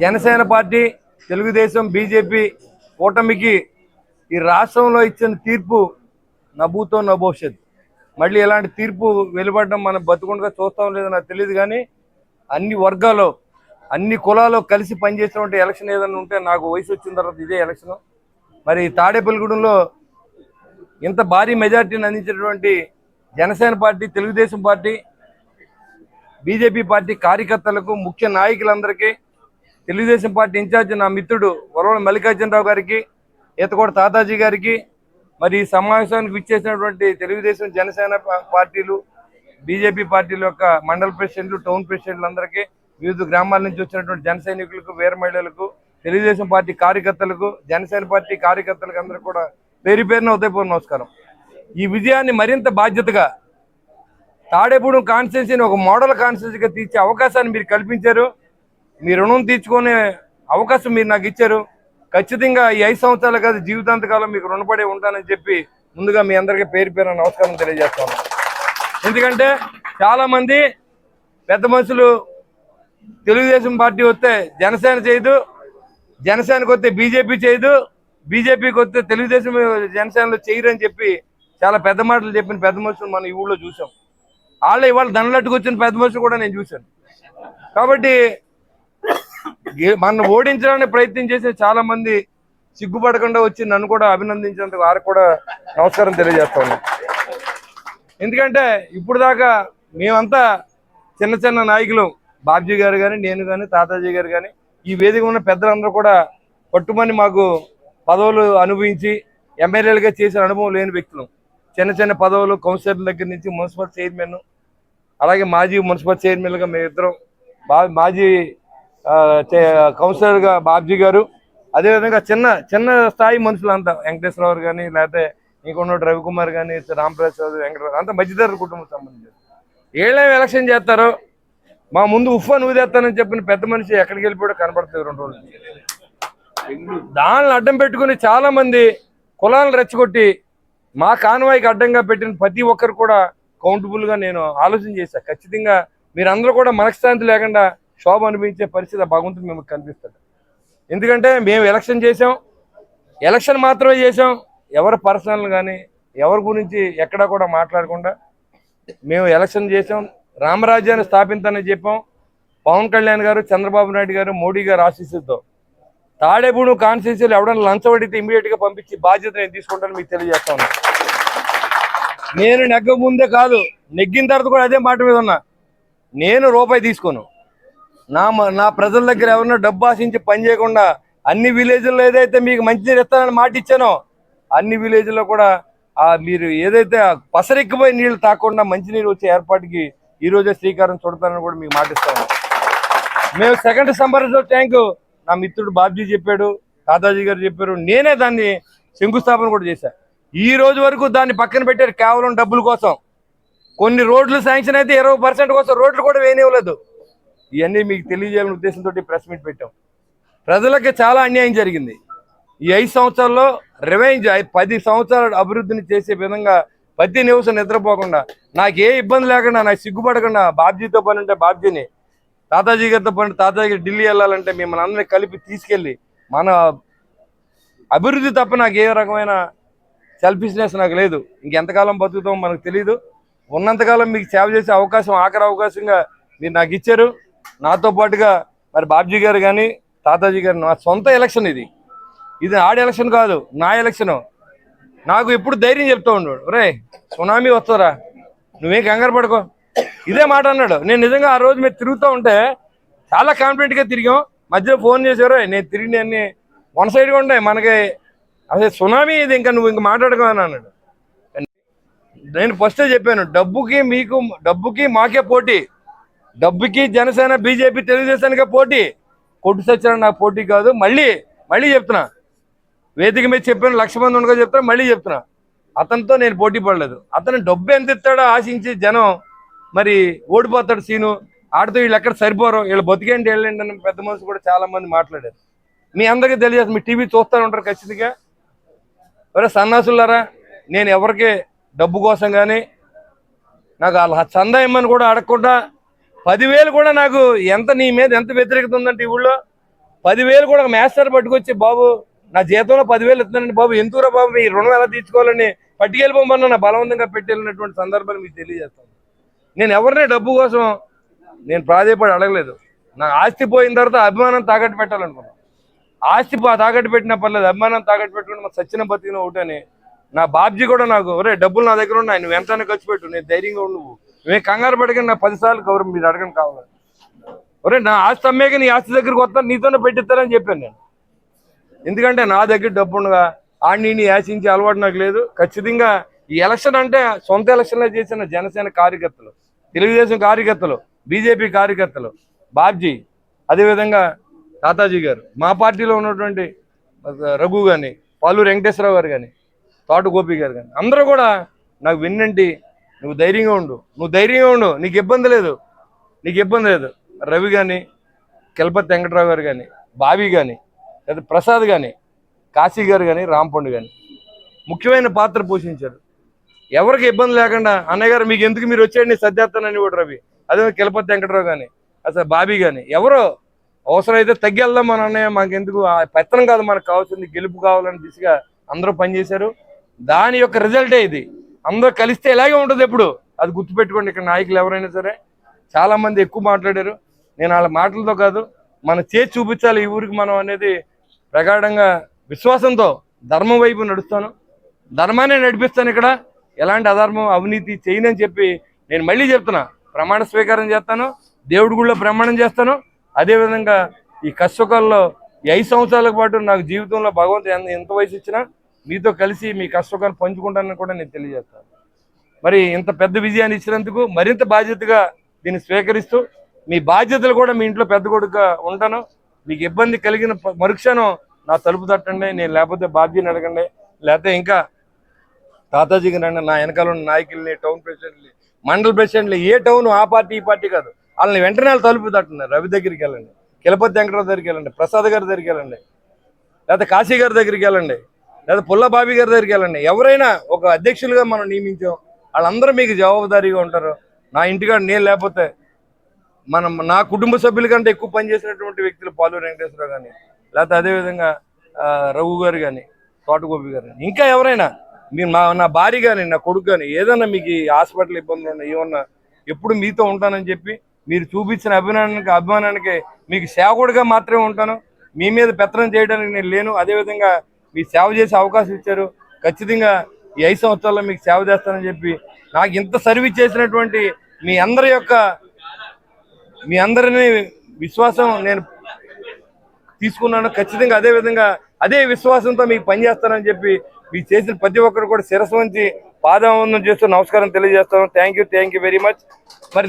Janasena party Telugu Desam BJP కూటమికి ఈ రాష్ట్రంలో ఇచ్చిన తీర్పు నవ్వుతో నభవిష్యత్. మళ్ళీ ఇలాంటి తీర్పు వెలువడడం మనం బతుకుండగా చూస్తాం లేదో నాకు తెలియదు కానీ అన్ని వర్గాలు అన్ని కులాలు కలిసి పనిచేసినటువంటి ఎలక్షన్ ఏదైనా ఉంటే నాకు వయసు వచ్చిన తర్వాత ఇదే ఎలక్షన్. మరి తాడేపల్లిగూడెంలో ఇంత భారీ మెజార్టీని అందించినటువంటి Janasena party Telugu Desam party BJP party కార్యకర్తలకు ముఖ్య నాయకులందరికీ తెలుగుదేశం పార్టీ ఇన్ఛార్జి నా మిత్రుడు వరవల మల్లికార్జునరావు గారికి ఈతకోట తాతాజీ గారికి మరి ఈ సమావేశానికి విచ్చేసినటువంటి తెలుగుదేశం జనసేన పార్టీలు బీజేపీ పార్టీల యొక్క మండల ప్రెసిడెంట్లు టౌన్ ప్రెసిడెంట్లు అందరికీ వివిధ గ్రామాల నుంచి వచ్చినటువంటి జన సైనికులకు వీర మహిళలకు తెలుగుదేశం పార్టీ కార్యకర్తలకు జనసేన పార్టీ కార్యకర్తలకు అందరికీ కూడా పేరు పేరున ఉదయపూర్ నమస్కారం. ఈ విజయాన్ని మరింత బాధ్యతగా తాడేపూడెం కాన్స్టిట్యున్సీని ఒక మోడల్ కాన్స్టిట్యున్సీగా తీర్చే అవకాశాన్ని మీరు కల్పించారు. మీ రుణం తీర్చుకునే అవకాశం మీరు నాకు ఇచ్చారు. ఖచ్చితంగా ఈ ఐదు సంవత్సరాలు కాదు జీవితాంతకాలం మీకు రుణపడి ఉంటానని చెప్పి ముందుగా మీ అందరికీ పేరు పేరు నమస్కారం తెలియజేస్తాను. ఎందుకంటే చాలామంది పెద్ద మనుషులు తెలుగుదేశం పార్టీ వస్తే జనసేన చేయదు జనసేనకు వస్తే బీజేపీ చేయదు బీజేపీకి వస్తే తెలుగుదేశం జనసేనలో చేయరని చెప్పి చాలా పెద్ద మాటలు చెప్పిన పెద్ద మనుషులు మనం ఈ ఊళ్ళో చూసాం వాళ్ళు ఇవాళ దండలట్టుకు వచ్చిన పెద్ద మనుషులు కూడా నేను చూశాను. కాబట్టి మన ఓడించడానికి ప్రయత్నం చేసే చాలా మంది సిగ్గుపడకుండా వచ్చి నన్ను కూడా అభినందించినందుకు వారికి కూడా నమస్కారం తెలియజేస్తాను ఎందుకంటే ఇప్పుడు దాకా మేమంతా చిన్న చిన్న నాయకులు బాబ్జీ గారు కానీ నేను కానీ తాతాజీ గారు కానీ ఈ వేదిక ఉన్న పెద్దలందరూ కూడా పట్టుమని మాకు పదవులు అనుభవించి ఎమ్మెల్యేలుగా చేసిన అనుభవం లేని వ్యక్తులు. చిన్న చిన్న పదవులు కౌన్సిలర్ల దగ్గర నుంచి మున్సిపల్ చైర్మన్ అలాగే మాజీ మున్సిపల్ చైర్మన్గా మేమిద్దరం బా మాజీ కౌన్సిలర్గా బాబ్జీ గారు. అదేవిధంగా చిన్న చిన్న స్థాయి మనుషులంతా వెంకటేశ్వరరావు కానీ లేకపోతే ఇంకొన్న రవికుమార్ కానీ రామప్రసాద్ వెంకటరావు అంతా మధ్యతరగతి కుటుంబం సంబంధించి. ఏళ్ళేం ఎలక్షన్ చేస్తారో మా ముందు ఉఫ్ఫా నువ్వు చేస్తానని చెప్పిన పెద్ద మనిషి ఎక్కడికి వెళ్ళిపోయాడో కనపడుతుంది రెండు రోజులు. దానిని అడ్డం పెట్టుకుని చాలా మంది కులాలను రెచ్చగొట్టి మా కాన్వాయికి అడ్డంగా పెట్టిన ప్రతి ఒక్కరు కూడా కౌంటబుల్గా నేను ఆలోచన చేశాను ఖచ్చితంగా మీరందరూ కూడా మనశ్శాంతి లేకుండా శోభ అనిపించే పరిస్థితి ఆ భగవంతుడు మీకు కనిపిస్తాడు ఎందుకంటే మేము ఎలక్షన్ చేసాం ఎలక్షన్ మాత్రమే చేసాం ఎవరి పర్సనల్ కానీ ఎవరి గురించి ఎక్కడా కూడా మాట్లాడకుండా మేము ఎలక్షన్ చేసాం రామరాజ్యాన్ని స్థాపించని చెప్పాం. పవన్ కళ్యాణ్ గారు చంద్రబాబు నాయుడు గారు మోడీ గారు ఆశీస్సుతో తాడేపూడు కాన్స్టిట్యూన్సీలు ఎవడన్నా లంచం అడిగితే ఇమీడియట్గా పంపించి బాధ్యత నేను తీసుకుంటాను మీకు తెలియజేస్తా ఉన్నా. నేను నెగ్గ ముందే కాదు నెగ్గిన తర్వాత కూడా అదే మాట మీద ఉన్నా. నేను రూపాయి తీసుకోను. నా నా ప్రజల దగ్గర ఎవరన్నా డబ్బు ఆశించి పని చేయకుండా అన్ని విలేజ్ల్లో ఏదైతే మీకు మంచినీరు ఇస్తానని మాట ఇచ్చానో అన్ని విలేజ్లో కూడా ఆ మీరు ఏదైతే పసరెక్కిపోయి నీళ్ళు తాకుండా మంచినీరు వచ్చే ఏర్పాటుకి ఈ రోజే శ్రీకారం చుడతానని కూడా మీకు మాటిస్తాను మేము సెకండ్ సంబరజో ట్యాంకు నా మిత్రుడు బాబ్జీ చెప్పాడు దాదాజీ గారు చెప్పారు నేనే దాన్ని శంకుస్థాపన కూడా చేశా. ఈ రోజు వరకు దాన్ని పక్కన పెట్టారు కేవలం డబ్బుల కోసం. కొన్ని రోడ్లు శాంక్షన్ అయితే ఇరవై పర్సెంట్ కోసం రోడ్లు కూడా వేయనివ్వలేదు. ఇవన్నీ మీకు తెలియజేయాలనే ఉద్దేశంతో ప్రెస్ మీట్ పెట్టాం. ప్రజలకి చాలా అన్యాయం జరిగింది. ఈ ఐదు సంవత్సరాల్లో రివెంజ్ పది సంవత్సరాల అభివృద్ధిని చేసే విధంగా ప్రతి నిమిషం నిద్రపోకుండా నాకు ఏ ఇబ్బంది లేకుండా నాకు సిగ్గుపడకుండా బాబ్జీతో పని ఉంటే బాబ్జీని తాతాజీ గారితో పని తాతాజీ ఢిల్లీ వెళ్ళాలంటే మిమ్మల్ని అందరినీ కలిపి తీసుకెళ్ళి మన అభివృద్ధి తప్ప నాకు ఏ రకమైన సెల్ఫిష్నెస్ నాకు లేదు. ఇంకెంతకాలం బతుకుతాం మనకు తెలియదు ఉన్నంతకాలం మీకు సేవ చేసే అవకాశం ఆఖరి అవకాశంగా మీరు నాకు ఇచ్చారు. నాతో పాటుగా మరి బాబ్జీ గారు కానీ తాతాజీ గారు నా సొంత ఎలక్షన్ ఇది. ఇది ఆడ ఎలక్షన్ కాదు నా ఎలక్షన్. నాకు ఎప్పుడు ధైర్యం చెప్తూ ఉన్నాడు. రే సునామీ వస్తారా? నువ్వేం కంగారు పడుకో. ఇదే మాట అన్నాడు. నేను నిజంగా ఆ రోజు మీరు తిరుగుతూ ఉంటే చాలా కాన్ఫిడెంట్గా తిరిగాం. మధ్యలో ఫోన్ చేశారు నేను తిరిగి అన్ని వన్ సైడ్గా ఉంటాయి మనకి అసలు సునామీ ఇది ఇంకా నువ్వు ఇంకా మాట్లాడుకోవాలని అన్నాడు. నేను ఫస్టే చెప్పాను డబ్బుకి మీకు డబ్బుకి మాకే పోటీ. డబ్బుకి జనసేన బీజేపీ తెలుగుదేశానికి పోటీ. కొట్టు సత్యాన నాకు పోటీ కాదు. మళ్ళీ మళ్ళీ చెప్తున్నా. వేదిక మీద చెప్పిన లక్ష మంది ఉండగా చెప్తున్నా మళ్ళీ చెప్తున్నా. అతనితో నేను పోటీ పడలేదు. అతను డబ్బు ఎంత ఇస్తాడో ఆశించి జనం మరి ఓడిపోతాడు సీను. ఆడితో వీళ్ళు ఎక్కడ సరిపోరు. వీళ్ళు బతికేంటి వెళ్ళండి అని పెద్ద మనుషులు కూడా చాలా మంది మాట్లాడారు. మీ అందరికీ తెలియదు మీ టీవీ చూస్తూనే ఉంటారు ఖచ్చితంగా. ఒరే సన్నాసులారా నేను ఎవరికి డబ్బు కోసం కానీ నాకు వాళ్ళ చందా ఇమ్మని కూడా అడగకుండా పదివేలు కూడా నాకు ఎంత నీ మీద ఎంత వ్యతిరేకత ఉందంటే ఈ ఊళ్ళో పదివేలు కూడా ఒక మేస్టర్ పట్టుకొచ్చి బాబు నా జీతంలో పదివేలు ఇస్తున్నానండి బాబు ఎందుకురా బాబు మీ రుణం ఎలా తీర్చుకోవాలని పట్టుకెళ్ళిపోమన్నా నా బలవంతంగా పెట్టేళ్ళినటువంటి సందర్భాలు మీకు తెలియజేస్తాను. నేను ఎవరిని డబ్బు కోసం నేను ప్రాధాయపడి అడగలేదు. నా ఆస్తి పోయిన తర్వాత అభిమానం తాకట్టు పెట్టాలనుకున్నాను. ఆస్తి తాకట్టు పెట్టిన పర్లేదు అభిమానం తాకట్టు పెట్టుకుని మా సచ్చిన బతికిన ఒకటని నా బాబ్జీ కూడా నాకు ఒరే డబ్బులు నా దగ్గర ఉన్నాయి నువ్వు ఎంత ఖర్చు పెట్టు నేను ధైర్యంగా ఉండు మేము కంగారు పడకండి నా పదిసార్లు గౌరవం మీరు అడగండి కావాలి. ఒరే నా ఆస్తి అమ్మేక నీ ఆస్తి దగ్గరికి వస్తాను నీతోనే పెట్టిస్తానని చెప్పాను నేను. ఎందుకంటే నా దగ్గర డబ్బు ఉండగా ఆడిని యాచించే అలవాటు నాకు లేదు. ఖచ్చితంగా ఈ ఎలక్షన్ అంటే సొంత ఎలక్షన్లో చేసిన జనసేన కార్యకర్తలు తెలుగుదేశం కార్యకర్తలు బీజేపీ కార్యకర్తలు బాబ్జీ అదేవిధంగా తాతాజీ గారు మా పార్టీలో ఉన్నటువంటి రఘు కానీ పాలు వెంకటేశ్వరరావు గారు కానీ తోట గోపి గారు కానీ అందరూ కూడా నాకు విన్నంటి నువ్వు ధైర్యంగా ఉండు. నువ్వు ధైర్యంగా ఉండు. నీకు ఇబ్బంది లేదు. నీకు ఇబ్బంది లేదు. రవి కానీ కెల్పతి వెంకటరావు గారు కానీ బావి కానీ లేదా ప్రసాద్ కానీ కాశీ గారు కానీ రాంపండు కానీ ముఖ్యమైన పాత్ర పోషించారు. ఎవరికి ఇబ్బంది లేకుండా అన్నయ్య గారు మీకు ఎందుకు మీరు వచ్చేయండి సర్దేస్తానని కూడా రవి. అదే కెలపతి వెంకటరావు కానీ అసలు బాబీ కానీ ఎవరో అవసరమైతే తగ్గేద్దాం మన అన్నయ్య. మాకెందుకు? ఆ పెత్తనం కాదు మనకు కావాల్సింది. గెలుపు కావాలని దిశగా అందరూ పనిచేశారు. దాని యొక్క రిజల్టే ఇది. అందరూ కలిస్తే ఇలాగే ఉంటుంది ఎప్పుడు? అది గుర్తుపెట్టుకోండి ఇక్కడ నాయకులు ఎవరైనా సరే. చాలా మంది ఎక్కువ మాట్లాడారు. నేను వాళ్ళ మాటలతో కాదు మన చేతి చూపించాలి ఈ ఊరికి మనం అనేది ప్రగాఢంగా విశ్వాసంతో ధర్మం వైపు నడుస్తాను. ధర్మాన్ని నడిపిస్తాను ఇక్కడ. ఎలాంటి అధర్మం అవినీతి చేయనని చెప్పి నేను మళ్ళీ చెప్తున్నా. ప్రమాణ స్వీకారం చేస్తాను. దేవుడి గుళ్ళో ప్రమాణం చేస్తాను. అదేవిధంగా ఈ కష్టకాల్లో ఈ ఐదు సంవత్సరాల పాటు నాకు జీవితంలో భగవంతుడు ఎంత ఎంత వయసు ఇచ్చినా మీతో కలిసి మీ కష్టకాన్ని పంచుకుంటానని కూడా నేను తెలియజేస్తాను. మరి ఇంత పెద్ద విజయాన్ని ఇచ్చినందుకు మరింత బాధ్యతగా దీన్ని స్వీకరిస్తూ మీ బాధ్యతలు కూడా మీ ఇంట్లో పెద్ద కొడుకుగా ఉంటాను. మీకు ఇబ్బంది కలిగిన మరుక్షణం నా తలుపు తట్టండి నేను లేకపోతే బాధ్యతని అడగండి. లేకపోతే ఇంకా తాతాజీకి రండి నా వెనకాల ఉన్న నాయకుల్ని టౌన్ ప్రెసిడెంట్ని మండల ప్రెసిడెంట్లు ఏ టౌన్ ఆ పార్టీ ఈ పార్టీ కాదు. వాళ్ళని వెంటనే వాళ్ళు తలుపు తట్టండి రవి దగ్గరికి వెళ్ళండి. కిలపతి వెంకటరావు దగ్గరికి వెళ్ళండి. ప్రసాద్ గారి దగ్గరికి వెళ్ళండి. లేకపోతే కాశీ గారి దగ్గరికి వెళ్ళండి. లేదా పుల్ల బాబీ గారి దగ్గరికి వెళ్ళండి. ఎవరైనా ఒక అధ్యక్షులుగా మనం నియమించాం వాళ్ళందరూ మీకు జవాబుదారీగా ఉంటారు. నా ఇంటికాడ నేను లేకపోతే మనం నా కుటుంబ సభ్యుల కంటే ఎక్కువ పనిచేసినటువంటి వ్యక్తులు పాలు వెంకటేశ్వరరావు కానీ లేకపోతే అదేవిధంగా రఘు గారు కానీ తోటగోపి గారు కానీ ఇంకా ఎవరైనా మీరు మా నా భార్య కానీ నా కొడుకు కానీ ఏదైనా మీకు హాస్పిటల్ ఇబ్బందులు ఉన్నా ఏమన్నా ఎప్పుడు మీతో ఉంటానని చెప్పి మీరు చూపించిన అభిమానానికి అభిమానానికి మీకు సేవకుడిగా మాత్రమే ఉంటాను. మీ మీద పెత్తనం చేయడానికి నేను లేను. అదేవిధంగా మీ సేవ చేసే అవకాశం ఇచ్చారు. ఖచ్చితంగా ఈ ఐదు సంవత్సరాల్లో మీకు సేవ చేస్తానని చెప్పి నాకు ఇంత సర్వీస్ చేసినటువంటి మీ అందరి యొక్క మీ అందరిని విశ్వాసం నేను తీసుకున్నాను. ఖచ్చితంగా అదే విధంగా అదే విశ్వాసంతో మీకు పనిచేస్తానని చెప్పి మీరు చేసిన ప్రతి ఒక్కరు కూడా శిరస్సు వంచి పాదవందనం చేస్తూ నమస్కారం తెలియజేస్తాను. Thank you thank you very much మరి